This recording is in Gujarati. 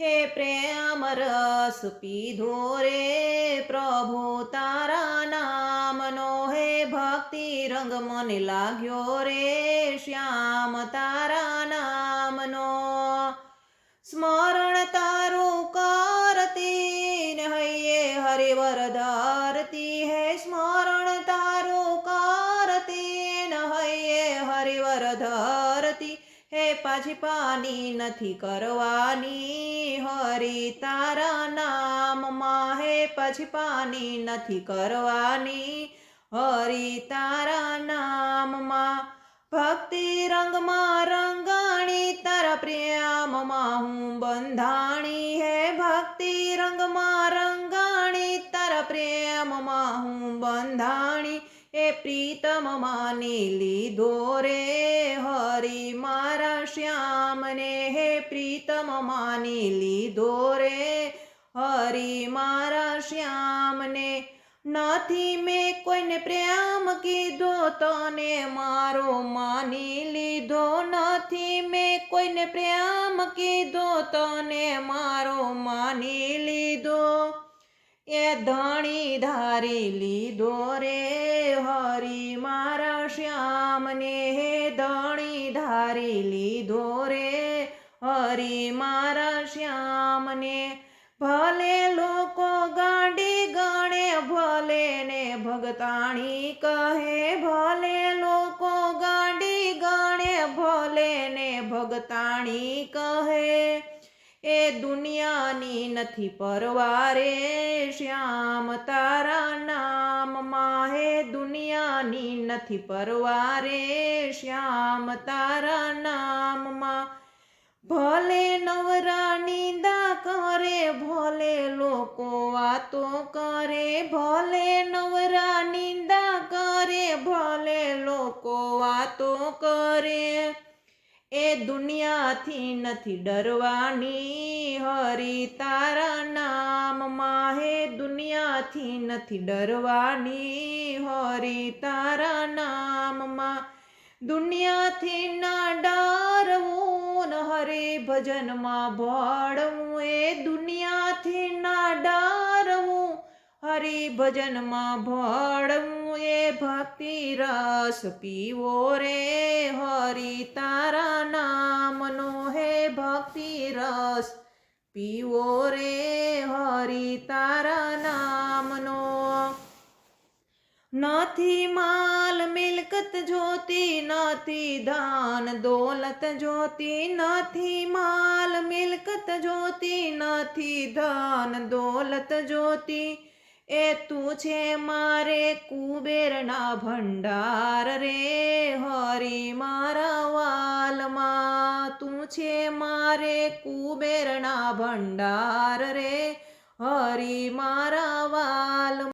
હે પ્રેમ રસ, પીધો રે પ્રભુ તારા નામનો. હે ભક્તિ રંગ, મને લાગ્યો રે શ્યામ તારા નામનો. સ્મરણ તારું કરતી ને હૈયે હરિવર ધરતી હે સ્મરણ તારું કરતી ને હૈયે હરિવર ધરતી હે પાછી પાની નથી કરવાની. હરી તારા નામમાં હે પછી પાની નથી કરવાની. હરી તારા નામમાં ભક્તિ રંગમાં રંગાણી, તારા પ્રેમમાં હું બંધાણી હે. ભક્તિ રંગમાં રંગાણી, તારા પ્રેમમાં હું બંધાણી. એ પ્રીતમ માની લીધો રે. હરી શ્યામને હે પ્રીતમ માની લીધો રે હરી મારા શ્યામને નથી મેં કોઈને પ્રેમ કીધો તને મારો માની લીધો નથી મેં કોઈને પ્રેમ કીધો તને મારો માની લીધો એ ધણી ધારી લીધો રે રે હરી મારા શ્યામને. ભલે લોકો ગાડી ગણે, ભલે ને ભગતાણી કહે. ભલે લોકો ગાડી ગણે, ભલે ને ભગતાણી કહે. એ દુનિયાની નથી પરવારે, શ્યામ તારા નામમાં હે દુનિયાની નથી પરવારે, શ્યામ તારા નામમાં ભલે નવરા નિંદા કરે, ભલે લોકો વાતો કરે, ભલે નવરા નિંદા કરે, ભલે લોકો વાતો કરે. એ દુનિયાથી નથી ડરવાની. હરી તારા નામમાં હે દુનિયાથી નથી ડરવાની. હરી તારા નામમાં દુનિયાથી ના ડરવું હરે ભજનમાં ભળવું. એ દુનિયાથી ના ડરવું હરિ ભજનમાં ભળવું એ ભક્તિ રસ. પીવો રે હરિ તારા નામનો હે ભક્તિ રસ. પીવો રે હરિ તારા નામનો. નથી માલ મિલકત જોતી, નથી ધાન દોલત જોતી, નથી માલ મિલકત જોતી, નથી ધાન દોલત જોતી. એ તું છે મારે કુબેરના ભંડાર રે, હરી મારા વાલમાં. તું છે મારે કુબેરના ભંડાર રે, હરી મારા વાલ